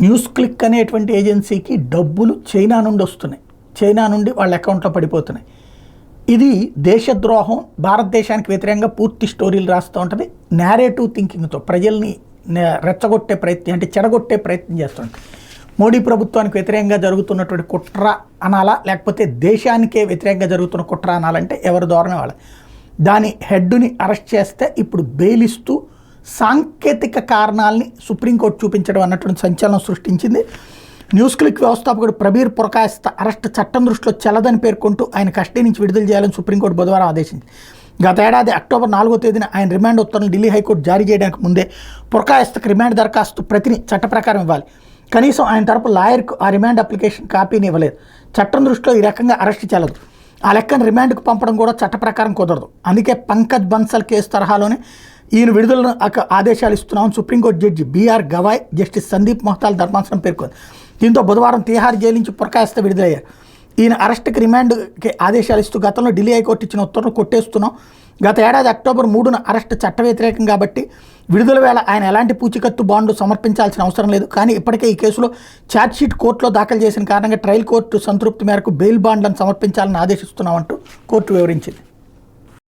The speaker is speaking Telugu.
న్యూస్ క్లిక్ అనేటువంటి ఏజెన్సీకి డబ్బులు చైనా నుండి వస్తున్నాయి. చైనా నుండి వాళ్ళ అకౌంట్లో పడిపోతున్నాయి. ఇది దేశద్రోహం భారతదేశానికి వ్యతిరేకంగా పూర్తి స్టోరీలు రాస్తూ ఉంటుంది. నేరేటివ్ థింకింగ్తో ప్రజల్ని రెచ్చగొట్టే ప్రయత్నం అంటే చెడగొట్టే ప్రయత్నం చేస్తుంది. మోడీ ప్రభుత్వానికి వ్యతిరేకంగా జరుగుతున్నటువంటి కుట్ర అనాలా లేకపోతే దేశానికే వ్యతిరేకంగా జరుగుతున్న కుట్ర అనాలంటే ఎవరి ధోరణి వాళ్ళ? దాని హెడ్ని అరెస్ట్ చేస్తే ఇప్పుడు బెయిల్ ఇస్తూ సాంకేతిక కారణాలని సుప్రీంకోర్టు చూపించడం అన్నటువంటి సంచలనం సృష్టించింది. న్యూస్ క్లిక్ వ్యవస్థాపకుడు ప్రబీర్ పురకాయస్త అరెస్ట్ చట్టం దృష్టిలో చెల్లదని పేర్కొంటూ ఆయన కస్టడీ నుంచి విడుదల చేయాలని సుప్రీంకోర్టు బుధవారం ఆదేశించింది. గత ఏడాది అక్టోబర్ నాలుగో తేదీన ఆయన రిమాండ్ ఉత్తర్వులు ఢిల్లీ హైకోర్టు జారీ చేయడానికి ముందే పురకాయస్తకు రిమాండ్ దరఖాస్తు ప్రతిని చట్ట ప్రకారం ఇవ్వాలి. కనీసం ఆయన తరపు లాయర్కు ఆ రిమాండ్ అప్లికేషన్ కాపీని ఇవ్వలేదు. చట్టం దృష్టిలో ఈ రకంగా అరెస్ట్ చెల్లదు ఆ లెక్కను రిమాండ్కు పంపడం కూడా చట్ట ప్రకారం కుదరదు. అందుకే పంకజ్ బన్సల్ కేసు తరహాలోనే ఈయన విడుదలను ఆదేశాలు ఇస్తున్నామని supreme court judge B R Gavai justice Sandeep మహతాల్ ధర్మాసనం పేర్కొంది. దీంతో బుధవారం తీహార్ జైలు నుంచి పురకాయస్త విడుదలయ్యారు. ఈయన అరెస్ట్కి రిమాండ్కి ఆదేశాలు ఇస్తూ గతంలో ఢిల్లీ హైకోర్టు ఇచ్చిన ఉత్తర్వులు కొట్టేస్తున్నాం. గత ఏడాది అక్టోబర్ మూడున అరెస్ట్ చట్ట వ్యతిరేకం కాబట్టి విడుదల వేళ ఆయన ఎలాంటి పూచికత్తు బాండ్లు సమర్పించాల్సిన అవసరం లేదు. కానీ ఇప్పటికే ఈ కేసులో ఛార్జ్షీట్ కోర్టులో దాఖలు చేసిన కారణంగా ట్రయల్ కోర్టు సంతృప్తి మేరకు బెయిల్ బాండ్లను సమర్పించాలని ఆదేశిస్తున్నామంటూ కోర్టు వివరించింది.